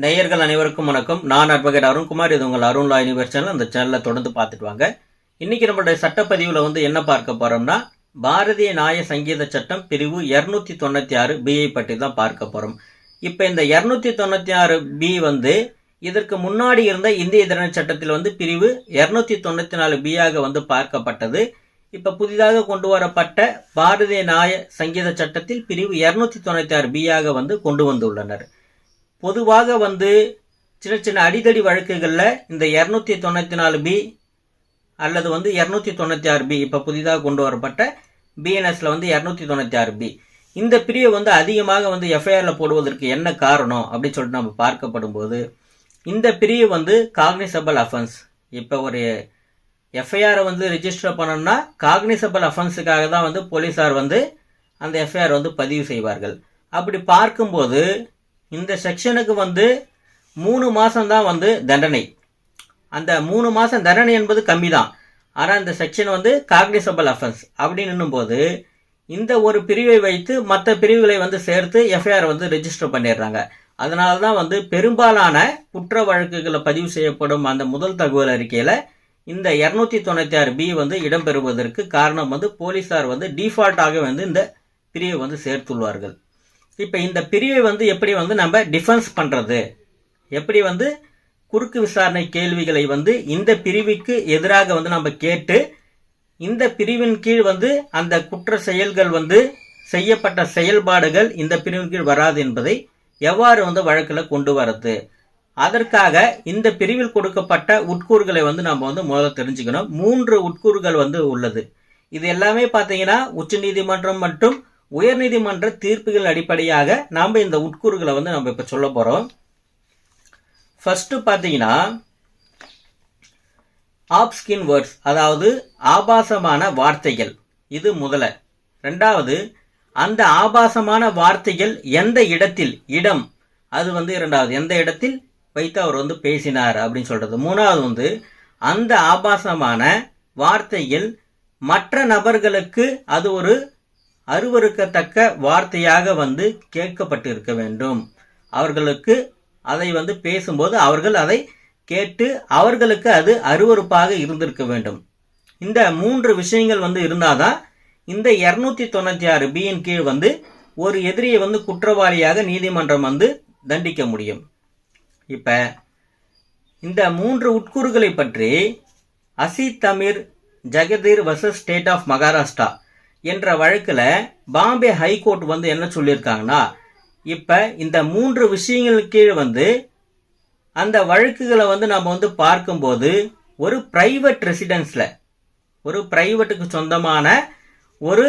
நேயர்கள் அனைவருக்கும் வணக்கம். நான் அட்வொகேட் அருண்குமார் இது உங்கள் அருண் லா யூனிவர் சேனல். அந்த சேனலை தொடர்ந்து பார்த்துட்டு வாங்க. இன்றைக்கி நம்மளுடைய சட்டப்பதிவில் வந்து என்ன பார்க்க போகிறோம்னா பாரதிய நாய சங்கீத சட்டம் பிரிவு இரநூத்தி தொண்ணூற்றி ஆறு பிஐ பற்றி தான் பார்க்க போகிறோம் இப்போ இந்த இரநூத்தி தொண்ணூற்றி ஆறு பி வந்து இதற்கு முன்னாடி இருந்த இந்திய தின சட்டத்தில் வந்து பிரிவு இரநூத்தி தொண்ணூற்றி நாலு பியாக வந்து பார்க்கப்பட்டது. இப்போ புதிதாக கொண்டு வரப்பட்ட பாரதிய நாய சங்கீத சட்டத்தில் பிரிவு இரநூத்தி தொண்ணூற்றி ஆறு பியாக வந்து கொண்டு வந்துள்ளனர். பொதுவாக வந்து சின்ன சின்ன அடிதடி வழக்குகளில் இந்த இரநூத்தி தொண்ணூற்றி நாலு பி அல்லது வந்து இரநூத்தி தொண்ணூற்றி ஆறு பி இப்போ புதிதாக கொண்டு வரப்பட்ட பிஎன்எஸ்ல வந்து இரநூத்தி தொண்ணூற்றி ஆறு பி. இந்த பிரிவை வந்து அதிகமாக வந்து எஃப்ஐஆரில் போடுவதற்கு என்ன காரணம் அப்படின்னு சொல்லிட்டு நம்ம பார்க்கப்படும் போது இந்த பிரிவு வந்து காக்னிசபிள் அஃபென்ஸ் இப்போ ஒரு எஃப்ஐஆரை வந்து ரிஜிஸ்டர் பண்ணணும்னா காக்னிசபிள் அஃபென்ஸுக்காக தான் வந்து போலீஸார் வந்து அந்த எஃப்ஐஆர் வந்து பதிவு செய்வார்கள். அப்படி பார்க்கும்போது இந்த செக்ஷனுக்கு வந்து மூணு மாதம்தான் வந்து தண்டனை. அந்த மூணு மாதம் தண்டனை என்பது கம்மி தான் ஆனால் இந்த செக்ஷன் வந்து காக்னிசபிள் அஃபென்ஸ் அப்படின்னு போது இந்த ஒரு பிரிவை வைத்து மற்ற பிரிவுகளை வந்து சேர்த்து எஃப்ஐஆர் வந்து ரெஜிஸ்டர் பண்ணிடுறாங்க. அதனால தான் வந்து பெரும்பாலான குற்ற வழக்குகளை பதிவு செய்யப்படும் அந்த முதல் தகவல் அறிக்கையில் இந்த இரநூத்தி தொண்ணூற்றி ஆறு பி வந்து இடம்பெறுவதற்கு காரணம் வந்து போலீஸார் வந்து டிஃபால்ட்டாக வந்து இந்த பிரிவை வந்து சேர்த்துள்ளார்கள். இப்போ இந்த பிரிவை வந்து எப்படி வந்து நம்ம டிஃபென்ஸ் பண்ணுறது எப்படி வந்து குறுக்கு விசாரணை கேள்விகளை வந்து இந்த பிரிவுக்கு எதிராக வந்து நம்ம கேட்டு இந்த பிரிவின் கீழ் வந்து அந்த குற்ற செயல்கள் வந்து செய்யப்பட்ட செயல்பாடுகள் இந்த பிரிவின் கீழ் வராது என்பதை எவ்வாறு வந்து வழக்கில் கொண்டு வரது? அதற்காக இந்த பிரிவில் கொடுக்கப்பட்ட உட்கூறுகளை வந்து நம்ம வந்து முதல்ல தெரிஞ்சுக்கணும். மூன்று உட்கூறுகள் வந்து உள்ளது. இது எல்லாமே பார்த்தீங்கன்னா உச்சநீதிமன்றம் மற்றும் உயர்நீதிமன்ற தீர்ப்புகள் அடிப்படையாக நாம் இந்த உட்கூறுகளை வந்து நம்ம இப்போ சொல்ல போகிறோம் ஃபர்ஸ்ட் பார்த்தீங்கன்னா ஆப்ஸ்கின் வேர்ட்ஸ் அதாவது ஆபாசமான வார்த்தைகள். இது முதல. ரெண்டாவது அந்த ஆபாசமான வார்த்தைகள் எந்த இடத்தில்? இடம். அது வந்து இரண்டாவது எந்த இடத்தில்? வைத்து அவர் வந்து பேசினார் அப்படின்னு சொல்கிறது மூணாவது வந்து அந்த ஆபாசமான வார்த்தைகள் மற்ற நபர்களுக்கு அது ஒரு அருவருக்கத்தக்க வார்த்தையாக வந்து கேட்கப்பட்டு இருக்க வேண்டும். அவர்களுக்கு அதை வந்து பேசும்போது அவர்கள் அதை கேட்டு அவர்களுக்கு அது அருவருப்பாக இருந்திருக்க வேண்டும். இந்த மூன்று விஷயங்கள் வந்து இருந்தாதான் இந்த இரநூத்தி தொண்ணூற்றி ஆறு பியின் கீழ் வந்து ஒரு எதிரியை வந்து குற்றவாளியாக நீதிமன்றம் வந்து தண்டிக்க முடியும். இப்போ இந்த மூன்று உட்கூறுகளை பற்றி அசித் தமிர் ஜெகதீர் வர்சஸ் ஸ்டேட் ஆஃப் மகாராஷ்டிரா என்ற வழக்கில் பாம்பே ஹைகோர்ட் வந்து என்ன சொல்லியிருக்காங்கன்னா இப்போ இந்த மூன்று விஷயங்கள் கீழ் வந்து அந்த வழக்குகளை வந்து நம்ம வந்து பார்க்கும்போது ஒரு பிரைவேட் ரெசிடென்ஸில் ஒரு பிரைவேட்டுக்கு சொந்தமான ஒரு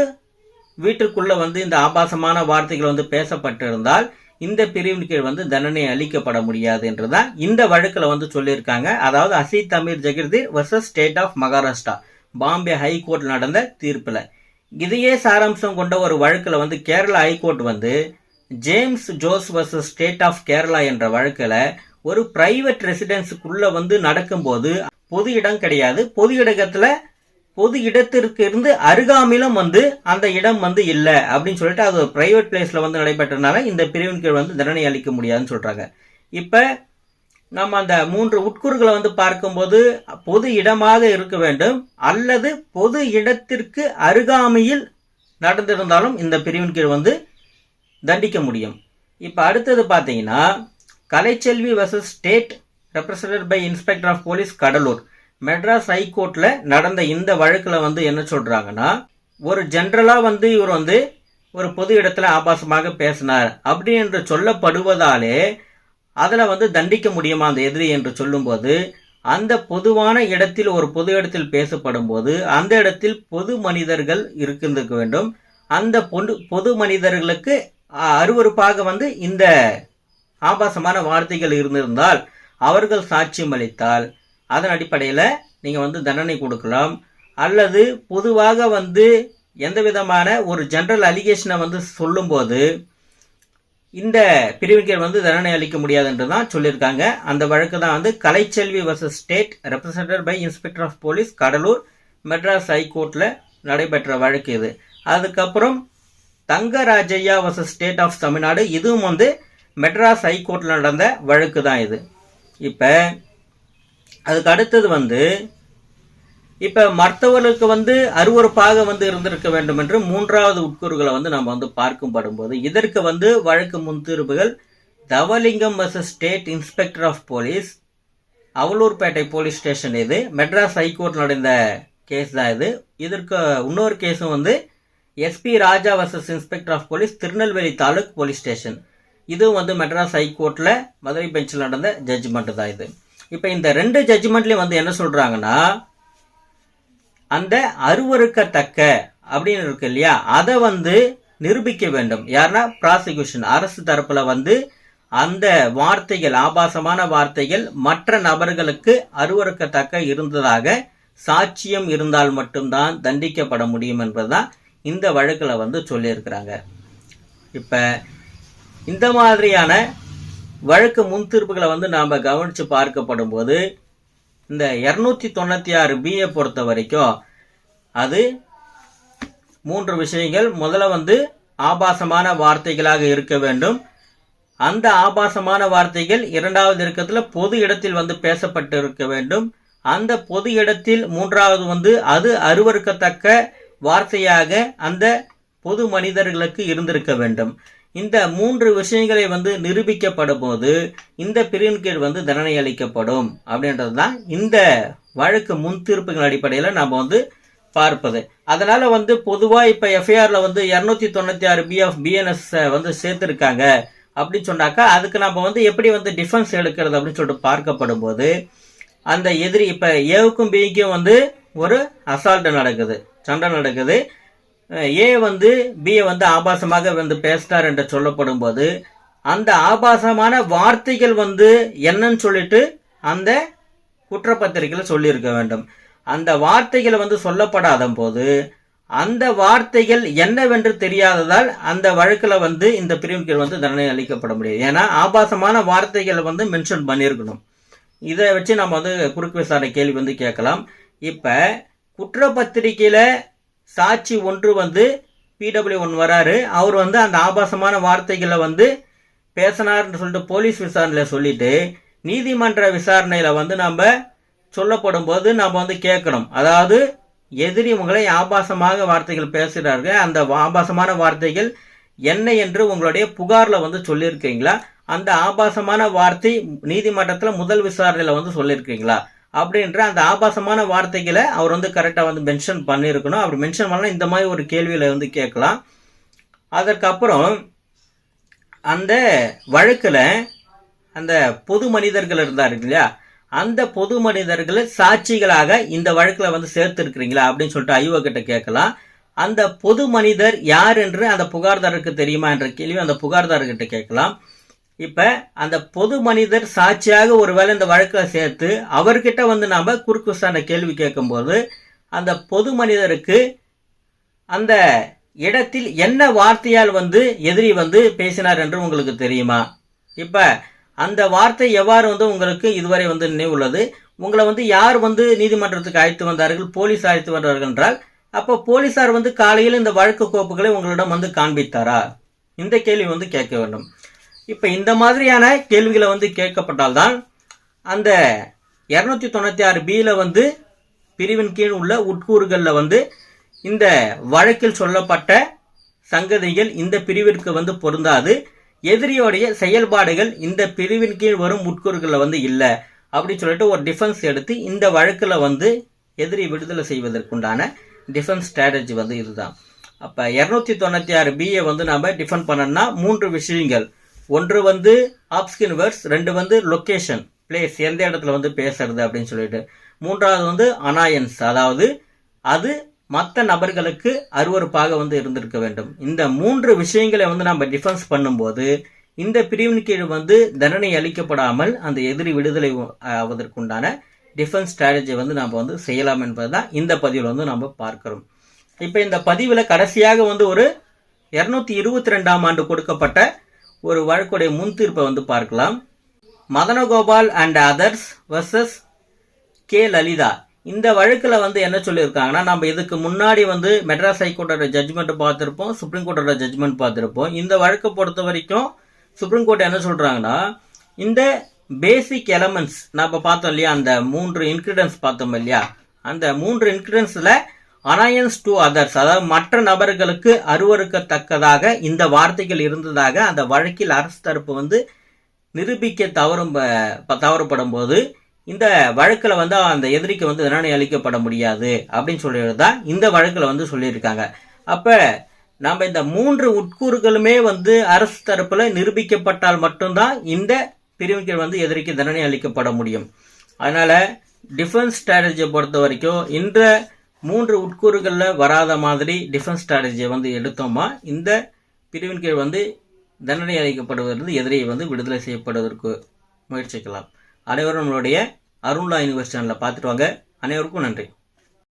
வீட்டுக்குள்ளே வந்து இந்த ஆபாசமான வார்த்தைகள் வந்து பேசப்பட்டிருந்தால் இந்த பிரிவின் கீழ் வந்து தண்டனை அளிக்கப்பட முடியாது என்றுதான் இந்த வழக்கில் வந்து சொல்லியிருக்காங்க. அதாவது அசித் தமிழ் ஜெகதீர் versus state of Maharashtra Bombay high court நடந்த தீர்ப்பில். இதையே சாராம்சம் கொண்ட ஒரு வழக்கில் வந்து கேரளா ஹைகோர்ட் வந்து James Jose versus state of Kerala என்ற வழக்கில் ஒரு பிரைவேட் ரெசிடென்ஸுக்குள்ள வந்து நடக்கும்போது பொது இடம் கிடையாது. பொது இடத்துல பொது இடத்திற்கு இருந்து அருகாமிலும் வந்து அந்த இடம் வந்து இல்லை அப்படின்னு சொல்லிட்டு அது ஒரு பிரைவேட் பிளேஸில் வந்து நடைபெற்றனால இந்த பிரிவின் கீழ் வந்து தண்டனை அளிக்க முடியாதுன்னு சொல்கிறாங்க இப்போ நம்ம அந்த மூன்று உட்கூறுகளை வந்து பார்க்கும்போது பொது இடமாக இருக்க வேண்டும். அல்லது பொது இடத்திற்கு அருகாமையில் நடந்திருந்தாலும் இந்த பிரிவின் கீழ் வந்து தண்டிக்க முடியும். இப்போ அடுத்தது பார்த்தீங்கன்னா Kalaiselvi versus state represented by inspector of police Cuddalore. Madras ஹைகோர்ட்டில் நடந்த இந்த வழக்கில் வந்து என்ன சொல்கிறாங்கன்னா ஒரு ஜென்ரலாக வந்து இவர் வந்து ஒரு பொது இடத்துல ஆபாசமாக பேசினார். அப்படி என்று சொல்லப்படுவதாலே அதில் வந்து தண்டிக்க முடியுமா அந்த எதிரி என்று சொல்லும்போது அந்த பொதுவான இடத்தில் ஒரு பொது இடத்தில் பேசப்படும் போது அந்த இடத்தில் பொது மனிதர்கள் இருக்கிருக்க வேண்டும். அந்த பொது பொது மனிதர்களுக்கு அருவறுப்பாக அருவருப்பாக வந்து இந்த ஆபாசமான வார்த்தைகள் இருந்திருந்தால் அவர்கள் சாட்சியம் அளித்தால் அதன் அடிப்படையில் நீங்கள் வந்து தண்டனை கொடுக்கலாம். அல்லது பொதுவாக வந்து எந்த விதமான ஒரு ஜென்ரல் அலிகேஷனை வந்து சொல்லும்போது இந்த பிரிவின் வந்து தண்டனை அளிக்க முடியாது என்று தான் சொல்லியிருக்காங்க. அந்த வழக்கு தான் வந்து Kalaiselvi versus state represented by inspector of police Cuddalore Madras ஹைகோர்ட்டில் நடைபெற்ற வழக்கு இது. அதுக்கப்புறம் Thangarajaiah versus state of Tamil Nadu இதுவும் வந்து மெட்ராஸ் ஹைகோர்ட்டில் நடந்த வழக்கு தான் இது. இப்போ அதுக்கு அடுத்தது வந்து இப்போ மருத்துவர்களுக்கு வந்து அருவறுப்பாக வந்து இருந்திருக்க வேண்டும் என்று மூன்றாவது உட்கூறுகளை வந்து நம்ம வந்து பார்க்கும் படும்போது இதற்கு வந்து வழக்கு முன்தீர்வுகள் Thavalingam versus state inspector of police Avalurpettai police station இது மெட்ராஸ் ஹைகோர்ட் நடந்த கேஸ் தான் இது. இதற்கு இன்னொரு கேஸும் வந்து SP Raja versus inspector of police Tirunelveli taluk police station இதுவும் வந்து மெட்ராஸ் ஹைகோர்ட்டில் மதுரை பெஞ்சில் நடந்த ஜட்ஜ்மெண்ட் தான் இது. இப்போ இந்த ரெண்டு ஜட்ஜ்மெண்ட்லேயும் வந்து என்ன சொல்கிறாங்கன்னா அந்த அருவறுக்கத்தக்க அப்படின்னு இருக்கு இல்லையா? அதை வந்து நிரூபிக்க வேண்டும். யாருன்னா ப்ராசிக்யூஷன் அரசு தரப்புல வந்து அந்த வார்த்தைகள் ஆபாசமான வார்த்தைகள் மற்ற நபர்களுக்கு அருவறுக்கத்தக்க இருந்ததாக சாட்சியம் இருந்தால் மட்டும்தான் தண்டிக்கப்பட முடியும் என்பதுதான் இந்த வழக்கில் வந்து சொல்லியிருக்கிறாங்க. இப்போ இந்த மாதிரியான வழக்கு முன் தீர்ப்புகளை வந்து நாம் கவனித்து பார்க்கப்படும் போது இந்த இரநூத்தி தொண்ணூற்றி ஆறு பிஏ பொறுத்த வரைக்கும் அது மூன்று விஷயங்கள். முதல்ல வந்து ஆபாசமான வார்த்தைகளாக இருக்க வேண்டும். அந்த ஆபாசமான வார்த்தைகள் இரண்டாவது இருக்கத்தில் பொது இடத்தில் வந்து பேசப்பட்டு இருக்க வேண்டும். அந்த பொது இடத்தில் மூன்றாவது வந்து அது அருவருக்கத்தக்க வார்த்தையாக அந்த பொது மனிதர்களுக்கு இருந்திருக்க வேண்டும். இந்த மூன்று விஷயங்களை வந்து நிரூபிக்கப்படும் போது இந்த பிரிவின் கீழ் வந்து தண்டனை அளிக்கப்படும் அப்படின்றது தான் இந்த வழக்கு முன் தீர்ப்புகள் அடிப்படையில் நம்ம வந்து பார்ப்பது. அதனால வந்து பொதுவாக இப்போ எஃப்ஐஆரில் வந்து இரநூத்தி தொண்ணூற்றி ஆறு பி ஆஃப் பிஎன்எஸ் வந்து சேர்த்துருக்காங்க அப்படின்னு சொன்னாக்கா அதுக்கு நம்ம வந்து எப்படி வந்து டிஃபென்ஸ் எடுக்கிறது அப்படின்னு சொல்லிட்டு பார்க்கப்படும் போது அந்த எதிரி இப்போ ஏவுக்கும் பிக்கும் வந்து ஒரு அசால்ட்டு நடக்குது சண்டை நடக்குது. ஏ வந்து பியை வந்து ஆபாசமாக வந்து பேசினார் என்று சொல்லப்படும் போது அந்த ஆபாசமான வார்த்தைகள் வந்து என்னன்னு சொல்லிட்டு அந்த குற்றப்பத்திரிகையில் சொல்லியிருக்க வேண்டும். அந்த வார்த்தைகள் வந்து சொல்லப்படாத போது அந்த வார்த்தைகள் என்னவென்று தெரியாததால் அந்த வழக்கில் வந்து இந்த பிரிவின் வந்து தண்டனை அளிக்கப்பட முடியாது. ஏன்னா ஆபாசமான வார்த்தைகளை வந்து மென்ஷன் பண்ணியிருக்கணும். இதை வச்சு நம்ம வந்து குறுக்கு விசாரணை கேள்வி வந்து கேட்கலாம். இப்போ குற்றப்பத்திரிகையில் சாட்சி ஒன்று வந்து பிடபிள்யூ ஒன் வராரு. அவர் வந்து அந்த ஆபாசமான வார்த்தைகளை வந்து பேசினார்னு சொல்லிட்டு போலீஸ் விசாரணையில் சொல்லிட்டு நீதிமன்ற விசாரணையில் வந்து நம்ம சொல்லப்படும் போது நம்ம வந்து கேட்கணும். அதாவது எதிரி உங்களை ஆபாசமாக வார்த்தைகள் பேசுகிறார்கள். அந்த ஆபாசமான வார்த்தைகள் என்ன என்று உங்களுடைய புகாரில் வந்து சொல்லியிருக்கீங்களா? அந்த ஆபாசமான வார்த்தை நீதிமன்றத்தில் முதல் விசாரணையில் வந்து சொல்லியிருக்கீங்களா? அப்படின்ற அந்த ஆபாசமான வார்த்தைகளை அவர் வந்து கரெக்டாக வந்து மென்ஷன் பண்ணியிருக்கணும். அப்படி மென்ஷன் பண்ணால் இந்த மாதிரி ஒரு கேள்வியில் வந்து கேட்கலாம். அதற்கப்புறம் அந்த வழக்கில் அந்த பொது மனிதர்கள் இருந்தார் இல்லையா? அந்த பொது மனிதர்களை சாட்சிகளாக இந்த வழக்கில் வந்து சேர்த்துருக்கிறீங்களா அப்படின்னு சொல்லிட்டு ஐயோ கிட்ட கேட்கலாம். அந்த பொது மனிதர் யார் என்று அந்த புகார்தாரருக்கு தெரியுமா என்ற கேள்வி அந்த புகார்தாரர்கிட்ட கேட்கலாம். இப்ப அந்த பொது மனிதர் சாட்சியாக ஒருவேளை இந்த வழக்கில் சேர்த்து அவர்கிட்ட வந்து நாம குறுக்கு கேள்வி கேட்கும்போது அந்த பொது மனிதருக்கு அந்த இடத்தில் என்ன வார்த்தையால் வந்து எதிரி வந்து பேசினார் என்று உங்களுக்கு தெரியுமா? இப்ப அந்த வார்த்தை எவ்வாறு வந்து உங்களுக்கு இதுவரை வந்து நினைவுள்ளது? உங்களை வந்து யார் வந்து நீதிமன்றத்துக்கு அழைத்து வந்தார்கள்? போலீஸ் அழைத்து வந்தார்கள் என்றால் அப்போ போலீசார் வந்து காலையில் இந்த வழக்கு கோப்புகளை உங்களிடம் வந்து காண்பித்தாரா? இந்த கேள்வி வந்து கேட்க வேண்டும். இப்போ இந்த மாதிரியான கேள்விகளை வந்து கேட்கப்பட்டால்தான் அந்த இரநூத்தி தொண்ணூற்றி ஆறு பியில் வந்து பிரிவின் கீழ் உள்ள உட்கூறுகளில் வந்து இந்த வழக்கில் சொல்லப்பட்ட சங்கதிகள் இந்த பிரிவிற்கு வந்து பொருந்தாது. எதிரியோடைய செயல்பாடுகள் இந்த பிரிவின் கீழ் வரும் உட்கூறுகளில் வந்து இல்லை. அப்படின்னு சொல்லிட்டு ஒரு டிஃபென்ஸ் எடுத்து இந்த வழக்கில் வந்து எதிரி விடுதலை செய்வதற்குண்டான டிஃபென்ஸ் ஸ்ட்ராட்டஜி வந்து இதுதான். அப்போ இரநூத்தி தொண்ணூற்றி ஆறு பிஏ வந்து நம்ம டிஃபெண்ட் பண்ணோம்னா மூன்று விஷயங்கள். ஒன்று வந்து ஆப்ஸ்கின் வேர்ட்ஸ் ரெண்டு வந்து லொக்கேஷன் பிளேஸ் எந்த இடத்துல வந்து பேசுறது அப்படின்னு சொல்லிட்டு. மூன்றாவது வந்து அனாயன்ஸ் அதாவது அது மற்ற நபர்களுக்கு அருவறுப்பாக வந்து இருந்திருக்க வேண்டும். இந்த மூன்று விஷயங்களை வந்து நம்ம டிஃபென்ஸ் பண்ணும்போது இந்த பிரிவின் கீழ் வந்து தண்டனை அளிக்கப்படாமல் அந்த எதிரி விடுதலை ஆவதற்குண்டான டிஃபென்ஸ் ஸ்ட்ராட்டஜி வந்து நம்ம வந்து செய்யலாம் என்பது தான் இந்த பதிவில் வந்து நம்ம பார்க்கிறோம். இப்போ இந்த பதிவில் கடைசியாக வந்து ஒரு இரநூத்தி இருபத்தி ரெண்டாம் ஆண்டு கொடுக்கப்பட்ட ஒரு வழக்குடைய முன் தீர்ப்பை வந்து பார்க்கலாம். Madanagopal and others versus K Lalitha. இந்த வழக்கில் வந்து என்ன சொல்லியிருக்காங்கன்னா நம்ம இதுக்கு முன்னாடி வந்து மெட்ராஸ் ஹைகோர்ட்டோட ஜட்ஜ்மெண்ட் பார்த்துருப்போம் சுப்ரீம் கோர்ட்டோட ஜட்ஜ்மெண்ட் பார்த்துருப்போம். இந்த வழக்கை பொறுத்த வரைக்கும் சுப்ரீம் கோர்ட் என்ன சொல்கிறாங்கன்னா இந்த பேசிக் எலமெண்ட்ஸ் நம்ம பார்த்தோம் இல்லையா அந்த மூன்று இன்க்ரீடியன்ஸ் பார்த்தோம் இல்லையா அந்த மூன்று இன்க்ரீடியன்ஸில் அனாயன்ஸ் டு அதர்ஸ் அதாவது மற்ற நபர்களுக்கு அருவருக்கத்தக்கதாக இந்த வார்த்தைகள் இருந்ததாக அந்த வழக்கில் அரசு தரப்பு வந்து நிரூபிக்க தவறும் ப- போது இந்த வழக்கில் வந்து அந்த எதிரிக்கு வந்து தண்டனை அளிக்கப்பட முடியாது அப்படின்னு சொல்லிட்டு தான் இந்த வழக்கில் வந்து சொல்லியிருக்காங்க. அப்போ நம்ம இந்த மூன்று உட்கூறுகளுமே வந்து அரசு தரப்பில் நிரூபிக்கப்பட்டால் மட்டும்தான் இந்த பிரிவின் வந்து எதிரிக்கு தண்டனை அளிக்கப்பட முடியும். அதனால் டிஃபென்ஸ் ஸ்ட்ராட்டஜியை பொறுத்த வரைக்கும் இந்த மூன்று உட்கூறுகளில் வராத மாதிரி டிஃபென்ஸ் ஸ்ட்ராட்டஜியை வந்து எடுத்தோமா? இந்த பிரிவின் கீழ் வந்து தண்டனை அளிக்கப்படுவதிலிருந்து எதிரியை வந்து விடுதலை செய்யப்படுவதற்கு முயற்சிக்கலாம். அனைவரும் நம்மளுடைய அருண்லா யூனிவர்சிட்டி சேனலில் பார்த்துட்டு வாங்க. அனைவருக்கும் நன்றி.